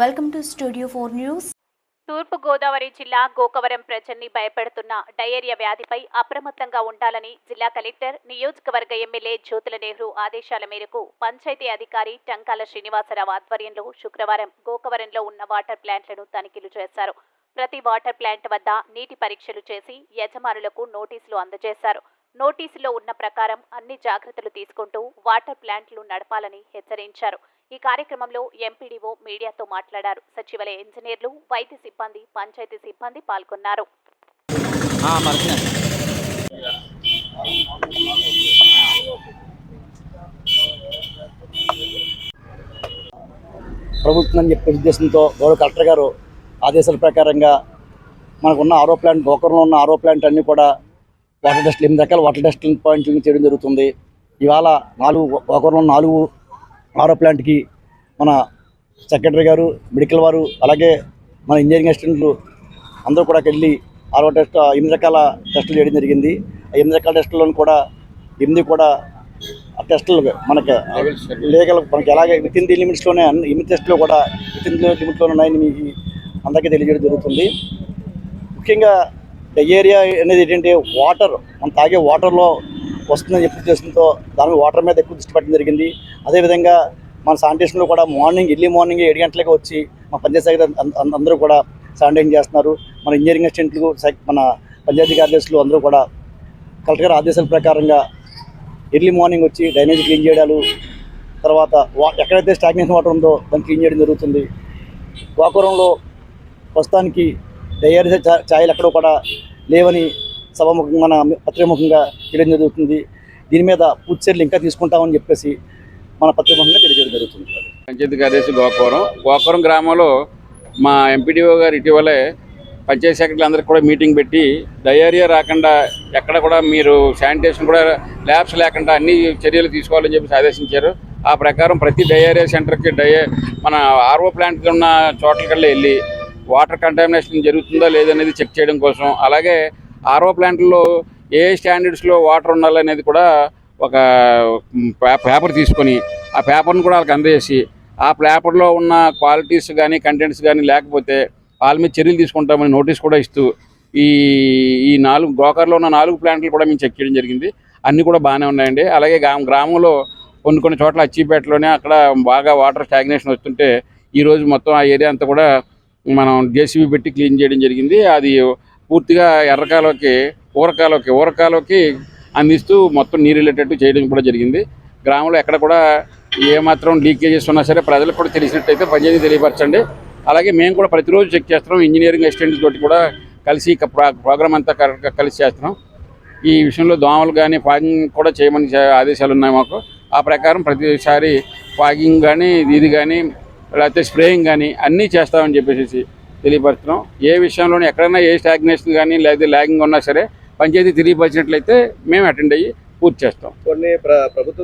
Welcome to studio four news తూర్పు గోదావరి జిల్లా గోకవరం ప్రజల్ని భయపెడుతున్న డయేరియా వ్యాధిపై అప్రమత్తంగా ఉండాలని జిల్లా కలెక్టర్ నియోజకవర్గ ఎమ్మెల్యే జ్యోతుల నెహ్రూ ఆదేశాల మేరకు పంచాయతీ అధికారి టంకాల శ్రీనివాసరావు ఆధ్వర్యంలో శుక్రవారం గోకవరంలో ఉన్న వాటర్ ప్లాంట్లను తనిఖీలు చేశారు. ప్రతి వాటర్ ప్లాంట్ వద్ద నీటి పరీక్షలు చేసి యజమానులకు నోటీసులు అందజేశారు. నోటీసులో ఉన్న ప్రకారం అన్ని జాగ్రత్తలు తీసుకుంటూ వాటర్ ప్లాంట్లు నడపాలని హెచ్చరించారు. ఈ కార్యక్రమంలో ఎంపీడీఓ మీడియాతో మాట్లాడారు. సచివాలయ ఇంజనీర్లు వైద్య సిబ్బంది పంచాయతీ సిబ్బంది పాల్గొన్నారు. ప్రభుత్వం అని చెప్పే ఉద్దేశంతో గౌరవ కలెక్టర్ గారు ఆదేశాల ప్రకారంగా మనకున్న ఆరో ప్లాంట్ గోకరంలో ఉన్న ఆరో ప్లాంట్ అన్నీ కూడా వాటర్ టెస్ట్లు ఎనిమిది రకాల వాటర్ టెస్టింగ్ పాయింట్లు చేయడం జరుగుతుంది. ఇవాళ నాలుగు గోకరంలో నాలుగు ఆరో ప్లాంట్కి మన సెక్రటరీ గారు మెడికల్ వారు అలాగే మన ఇంజనీరింగ్ అసిస్టెంట్లు అందరూ కూడా వెళ్ళి ఆరో టెస్ట్ ఎనిమిది రకాల టెస్టులు చేయడం జరిగింది. ఆ ఎనిమిది రకాల టెస్టులను కూడా ఎనిమిది కూడా ఆ టెస్టులు మనకి లీగల్ మనకి ఎలాగే విత్ ఇన్ ది లిమిట్స్లోనే అన్ని ఎనిమిది టెస్టులు కూడా విత్ ఇన్ ది లిమిట్లోనే ఉన్నాయని మీకు అందరికీ తెలియజేయడం జరుగుతుంది. ముఖ్యంగా ఏరియా అనేది ఏంటంటే వాటర్ మనం తాగే వాటర్లో వస్తుందని చెప్పి ఉద్దేశంతో దాని వాటర్ మీద ఎక్కువ దృష్టి పెట్టడం జరిగింది. అదేవిధంగా మన శానిటేషన్లో కూడా మార్నింగ్ ఎర్లీ మార్నింగ్ ఏడు గంటలకు వచ్చి మా పంచాయతీ సెక్రటరీ అందరూ కూడా శానిటైజ్ చేస్తున్నారు. మన ఇంజనీరింగ్ అసిస్టెంట్లు మన పంచాయతీ కార్యదర్శులు అందరూ కూడా కలెక్టర్ గారి ఆదేశాల ప్రకారంగా ఎర్లీ మార్నింగ్ వచ్చి డ్రైనేజ్ క్లీన్ చేయడాలు తర్వాత వా ఎక్కడైతే స్టాగ్నేషన్ వాటర్ ఉందో దాన్ని క్లీన్ చేయడం జరుగుతుంది. గోకురంలో ప్రస్తుతానికి డయేరియా ఛా- ఛాయలు ఎక్కడో కూడా లేవని సభాముఖంగా మన పత్రిముఖంగా తెలియడం జరుగుతుంది. దీని మీద పూర్తి చర్యలు ఇంకా తీసుకుంటామని చెప్పేసి మన పత్రిముఖంగా తెలియజేయడం జరుగుతుంది. పంచాయతీ కార్యదర్శి గోకవరం. గోకవరం గ్రామంలో మా ఎంపీడీఓ గారు ఇటీవలే పంచాయతీ సెక్రటరీ అందరికి కూడా మీటింగ్ పెట్టి డయేరియా రాకుండా ఎక్కడ కూడా మీరు శానిటేషన్ కూడా ల్యాబ్స్ లేకుండా అన్ని చర్యలు తీసుకోవాలని చెప్పి ఆదేశించారు. ఆ ప్రకారం ప్రతి డయేరియా సెంటర్కి డయే మన ఆర్ఓ ప్లాంట్కి ఉన్న చోట్లకల్లా వెళ్ళి వాటర్ కంటామినేషన్ జరుగుతుందా లేదనేది చెక్ చేయడం కోసం అలాగే ఆర్ఓ ప్లాంట్లో ఏ స్టాండర్డ్స్లో వాటర్ ఉండాలనేది కూడా ఒక పే- పేపర్ తీసుకొని ఆ పేపర్ను కూడా వాళ్ళకి అందజేసి ఆ పేపర్లో ఉన్న క్వాలిటీస్ కానీ కంటెంట్స్ కానీ లేకపోతే వాళ్ళ మీద చర్యలు తీసుకుంటామని నోటీస్ కూడా ఇస్తూ ఈ ఈ నాలుగు గోకర్లో ఉన్న నాలుగు ప్లాంట్లు కూడా మేము చెక్ చేయడం జరిగింది. అన్నీ కూడా బాగానే ఉన్నాయండి. అలాగే గ్రామంలో కొన్ని కొన్ని చోట్ల అచ్చిపేటలోనే అక్కడ బాగా వాటర్ స్టాగ్నేషన్ వస్తుంటే ఈరోజు మొత్తం ఆ ఏరియా అంతా కూడా మనం జేసీబీ పెట్టి క్లీన్ చేయడం జరిగింది. అది పూర్తిగా ఎర్రకాలోకి ఊరకాలకి ఊరకాలకి అందిస్తూ మొత్తం నీరు వెళ్ళేటట్టు చేయడం కూడా జరిగింది. గ్రామంలో ఎక్కడ కూడా ఏమాత్రం లీకేజెస్ ఉన్నా సరే ప్రజలకు కూడా తెలిసినట్టయితే పనిచేసి తెలియపరచండి. అలాగే మేము కూడా ప్రతిరోజు చెక్ చేస్తున్నాం ఇంజనీరింగ్ అసిస్టెంట్ తోటి కూడా కలిసి ప్రోగ్రామ్ అంతా కరెక్ట్గా కలిసి చేస్తున్నాం. ఈ విషయంలో దోమలు కానీ ఫాగింగ్ కూడా చేయమని ఆదేశాలు ఉన్నాయి మాకు. ఆ ప్రకారం ప్రతిసారి ఫాగింగ్ కానీ ఇది కానీ లేకపోతే స్ప్రేయింగ్ కానీ అన్నీ చేస్తామని చెప్పేసి తెలియపరచడం ఏ విషయంలోనే ఎక్కడైనా ఏ స్టాగ్నేషన్ కానీ లేదా ల్యాగింగ్ ఉన్నా సరే పంచాయతీ తెలియపరిచినట్లయితే మేము అటెండ్ అయ్యి పూర్తి చేస్తాం. కొన్ని ప్ర ప్రభుత్వ